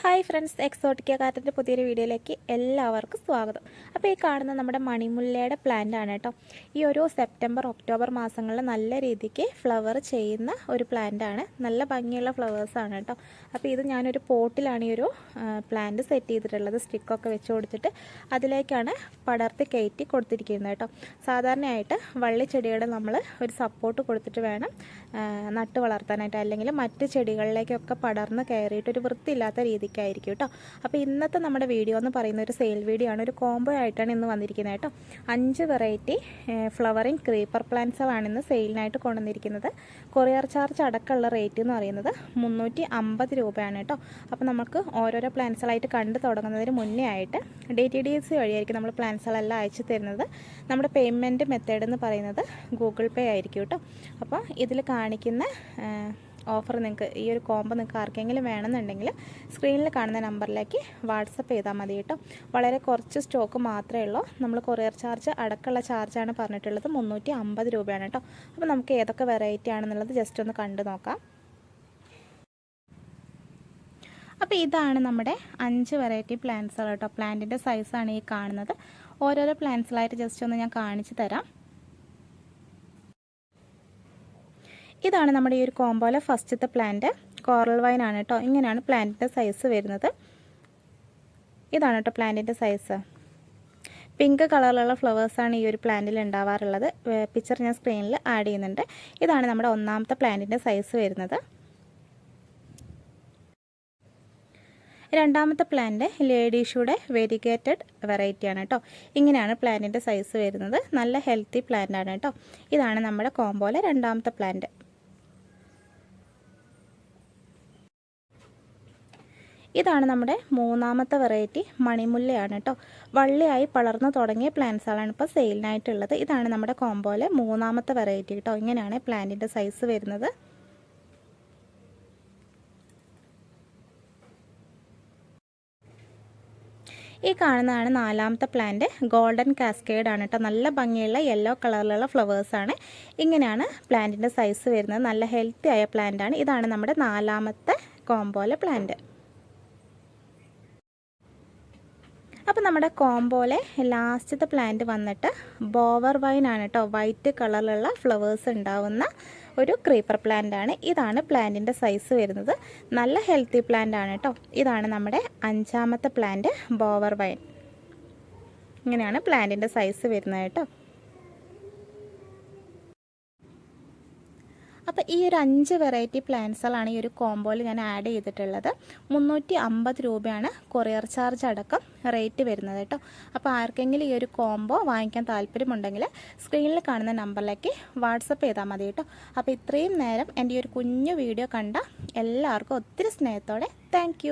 Hi friends Exotica കാറ്റിന്റെ പുതിയൊരു വീഡിയോയിലേക്ക് എല്ലാവർക്കും സ്വാഗതം. അപ്പോൾ ഈ കാണുന്ന നമ്മുടെ മണിമുല്ലയുടെ പ്ലാന്റ് ആണ് കേട്ടോ. ഈ ഒരു സെപ്റ്റംബർ ഒക്ടോബർ മാസങ്ങളിൽ നല്ല രീതിക്ക് ഫ്ലവർ ചെയ്യുന്ന ഒരു പ്ലാന്റ് ആണ്. നല്ല ഭംഗിയുള്ള ഫ്ലവേഴ്സ് ആണ് കേട്ടോ. അപ്പോൾ ഇത് ഞാനൊരു പോട്ടിലാണ് ഈ ഒരു പ്ലാന്റ് സെറ്റ് ചെയ്തിട്ടുള്ളത്. സ്റ്റിക്കൊക്കെ വെച്ച് കൊടുത്തിട്ട് അതിലേക്കാണ് പടർത്തി കയറ്റി കൊടുത്തിരിക്കുന്നത് കേട്ടോ. സാധാരണയായിട്ട് വള്ളിച്ചെടിയുടെ നമ്മൾ ഒരു സപ്പോർട്ട് കൊടുത്തിട്ട് വേണം നട്ട് വളർത്താനായിട്ട്. അല്ലെങ്കിൽ മറ്റ് ചെടികളിലേക്കൊക്കെ പടർന്ന് കയറിയിട്ട് ഒരു വൃത്തിയില്ലാത്ത രീതിക്കായിരിക്കും കേട്ടോ. അപ്പോൾ ഇന്നത്തെ നമ്മുടെ വീഡിയോ എന്ന് പറയുന്ന ഒരു സെയിൽ വീഡിയോ ആണ്. ഒരു കോംബോ ആയിട്ടാണ് ഇന്ന് വന്നിരിക്കുന്നത് കേട്ടോ. അഞ്ച് വെറൈറ്റി ഫ്ലവറിങ് ക്രീപ്പർ പ്ലാന്റ്സുകളാണ് ഇന്ന് സെയിലിനായിട്ട് കൊണ്ടുവന്നിരിക്കുന്നത്. കൊറിയർ ചാർജ് അടക്കമുള്ള റേറ്റ് എന്ന് പറയുന്നത് മുന്നൂറ്റി അമ്പത് രൂപയാണ് കേട്ടോ. അപ്പോൾ നമുക്ക് ഓരോരോ പ്ലാന്റ്സുകളായിട്ട് കണ്ടു തുടങ്ങുന്നതിന് മുന്നേ ആയിട്ട് ഡി ടി ഡി എസ് വഴിയായിരിക്കും നമ്മൾ പ്ലാന്റ്സുകളെല്ലാം അയച്ചു തരുന്നത്. നമ്മുടെ പേയ്മെന്റ് മെത്തേഡ് എന്ന് പറയുന്നത് ഗൂഗിൾ പേ ആയിരിക്കും കേട്ടോ. അപ്പോൾ ഇതിൽ കാണിക്കുന്ന ഓഫർ നിങ്ങൾക്ക് ഈ ഒരു കോംബോ നിങ്ങൾക്ക് ആർക്കെങ്കിലും വേണമെന്നുണ്ടെങ്കിൽ സ്ക്രീനിൽ കാണുന്ന നമ്പറിലേക്ക് വാട്സപ്പ് ചെയ്താൽ മതി കേട്ടോ. വളരെ കുറച്ച് സ്റ്റോക്ക് മാത്രമേ ഉള്ളൂ. നമ്മൾ കൊറിയർ ചാർജ് അടക്കമുള്ള ചാർജാണ് പറഞ്ഞിട്ടുള്ളത്. മുന്നൂറ്റി അമ്പത് രൂപയാണ് കേട്ടോ. അപ്പോൾ നമുക്ക് ഏതൊക്കെ വെറൈറ്റി ആണെന്നുള്ളത് ജസ്റ്റ് ഒന്ന് കണ്ടു നോക്കാം. അപ്പോൾ ഇതാണ് നമ്മുടെ അഞ്ച് വെറൈറ്റി പ്ലാന്റ്സുകൾ കേട്ടോ. പ്ലാന്റിന്റെ സൈസാണ് ഈ കാണുന്നത്. ഓരോരോ പ്ലാന്റ്സിലായിട്ട് ജസ്റ്റ് ഒന്ന് ഞാൻ കാണിച്ചു തരാം. ഇതാണ് നമ്മുടെ ഈ ഒരു കോമ്പോലെ ഫസ്റ്റത്തെ പ്ലാന്റ് കോറൽ വൈൻ ആണ് കേട്ടോ ഇങ്ങനെയാണ് പ്ലാന്റിന്റെ സൈസ് വരുന്നത്. ഇതാണ് കേട്ടോ പ്ലാന്റിന്റെ സൈസ് പിങ്ക് കളറിലുള്ള ഫ്ലവേഴ്സാണ് ഈ ഒരു പ്ലാന്റിൽ ഉണ്ടാവാറുള്ളത്. പിക്ചർ ഞാൻ സ്ക്രീനിൽ ആഡ് ചെയ്യുന്നുണ്ട്. ഇതാണ് നമ്മുടെ ഒന്നാമത്തെ പ്ലാന്റിന്റെ സൈസ് വരുന്നത്. രണ്ടാമത്തെ പ്ലാന്റ് ലേഡീഷുടെ വെരിഗേറ്റഡ് വെറൈറ്റി ആണ് കേട്ടോ ഇങ്ങനെയാണ് പ്ലാന്റിന്റെ സൈസ് വരുന്നത്. നല്ല ഹെൽത്തി പ്ലാന്റ് ആണ് കേട്ടോ ഇതാണ് നമ്മുടെ കോമ്പോലെ രണ്ടാമത്തെ പ്ലാന്റ് ഇതാണ് നമ്മുടെ മൂന്നാമത്തെ വെറൈറ്റി മണിമുല്ലയാണ് കേട്ടോ വള്ളിയായി പളർന്നു തുടങ്ങിയ പ്ലാന്റ്സുകളാണ് ഇപ്പോൾ സെയിലിനായിട്ടുള്ളത് ഇതാണ് നമ്മുടെ കോമ്പോയിലെ മൂന്നാമത്തെ വെറൈറ്റി കേട്ടോ ഇങ്ങനെയാണ് പ്ലാന്റിന്റെ സൈസ് വരുന്നത്. ഈ കാണുന്നതാണ് നാലാമത്തെ പ്ലാന്റ് ഗോൾഡൻ കാസ്കേഡ് ആണ് കേട്ടോ നല്ല ഭംഗിയുള്ള യെല്ലോ കളറിലുള്ള ഫ്ലവേഴ്സാണ് ഇങ്ങനെയാണ് പ്ലാന്റിന്റെ സൈസ് വരുന്നത്. നല്ല ഹെൽത്തി ആയ പ്ലാന്റ് ആണ്. ഇതാണ് നമ്മുടെ നാലാമത്തെ കോമ്പോലെ പ്ലാന്റ് അപ്പോൾ നമ്മുടെ കോംബോലെ ലാസ്റ്റത്തെ പ്ലാന്റ് വന്നിട്ട് ബോവർ വൈൻ ആണ് കേട്ടോ വൈറ്റ് കളറിലുള്ള ഫ്ലവേഴ്സ് ഉണ്ടാവുന്ന ഒരു ക്രീപ്പർ പ്ലാന്റ് ആണ്. ഇതാണ് പ്ലാന്റിന്റെ സൈസ് വരുന്നത്. നല്ല ഹെൽത്തി പ്ലാന്റ് ആണ് കേട്ടോ ഇതാണ് നമ്മുടെ അഞ്ചാമത്തെ പ്ലാന്റ് ബോവർ വൈൻ ഇങ്ങനെയാണ് പ്ലാന്റിന്റെ സൈസ് വരുന്നത് കേട്ടോ അപ്പോൾ ഈ ഒരു അഞ്ച് വെറൈറ്റി പ്ലാന്റ്സുകളാണ് ഈ ഒരു കോംബോയിൽ ഞാൻ ആഡ് ചെയ്തിട്ടുള്ളത്. മുന്നൂറ്റി അമ്പത് രൂപയാണ് കൊറിയർ ചാർജ് അടക്കം റേറ്റ് വരുന്നത് കേട്ടോ. അപ്പോൾ ആർക്കെങ്കിലും ഈ ഒരു കോംബോ വാങ്ങിക്കാൻ താല്പര്യമുണ്ടെങ്കിൽ സ്ക്രീനിൽ കാണുന്ന നമ്പറിലേക്ക് വാട്സപ്പ് ചെയ്താൽ മതി കേട്ടോ. അപ്പോൾ ഇത്രയും നേരം എന്റെ ഈ ഒരു കുഞ്ഞു വീഡിയോ കണ്ട എല്ലാവർക്കും ഒത്തിരി സ്നേഹത്തോടെ താങ്ക്